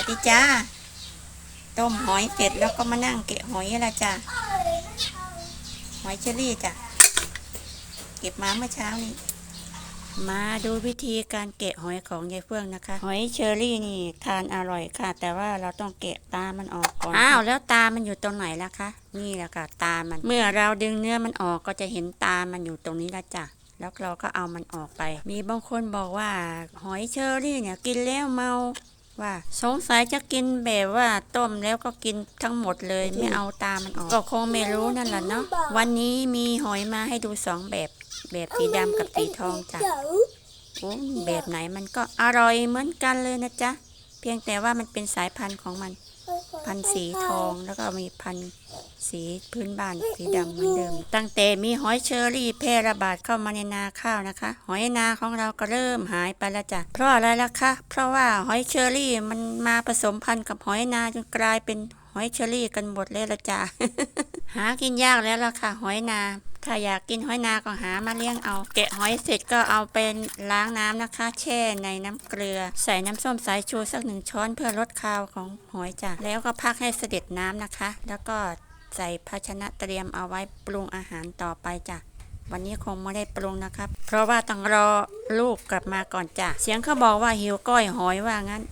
วัสดีจ้า ต้มหอยเสร็จแล้วก็มานั่งเกะหอยละจ้าหอยเชอรี่จ้ะ เก็บมาเมื่อเช้านี้ มาดูวิธีการเกะหอยของยายเฟื่องนะคะ หอยเชอรี่นี่ทานอร่อยค่ะ แต่ว่าเราต้องเกะตามันออกก่อน อ้าวแล้วตามันอยู่ตรงไหนล่ะคะ นี่แหละค่ะตามัน เมื่อเราดึงเนื้อมันออกก็จะเห็นตามันอยู่ตรงนี้ละจ้ะแล้วเราก็เอามันออกไป มีบางคนบอกว่า หอยเชอรี่เนี่ยกินแล้วเมา ว่า สงสัยจะกินแบบว่าต้มแล้วก็กินทั้งหมดเลยไม่เอาตามันออก ก็คงไม่รู้นั่นแหละเนาะวันนี้มีหอยมาให้ดูสองแบบ แบบสีดำกับสีทองจ้ะโอ้แบบไหนมันก็อร่อยเหมือนกันเลยนะจ๊ะเพียงแต่ว่ามันเป็นสายพันธุ์ของมัน พันสีทองแล้วก็มีพันสีพื้นบ้านสีดำเหมือนเดิม ตั้งแต่มีหอยเชอรี่แพร่ระบาดเข้ามาในนาข้าวนะคะ หอยนาของเราก็เริ่มหายไปแล้วจ้ะเพราะอะไรล่ะคะ เพราะว่าหอยเชอรี่มันมาผสมพันธุ์กับหอยนาจนกลายเป็นหอยเชอรี่กันหมดเลยละจ้ะหากินยากแล้วล่ะค่ะ หอยนา ถ้าอยากกินหอยนาก็หามาเลี้ยงเอา แกะหอยเสร็จก็เอาเป็นล้างน้ำนะคะ แช่ในน้ำเกลือ ใส่น้ำส้มสายชูสักหนึ่งช้อนเพื่อลดคาวของหอยจ้ะแล้วก็พักให้เสด็จน้ำนะคะ แล้วก็ใส่ภาชนะเตรียมเอาไว้ปรุงอาหารต่อไปจ้ะวันนี้คงไม่ได้ปรุงนะครับ เพราะว่าต้องรอลูกกลับมาก่อนจ้ะเสียงเขาบอกว่าหิวก้อยหอยว่างั้น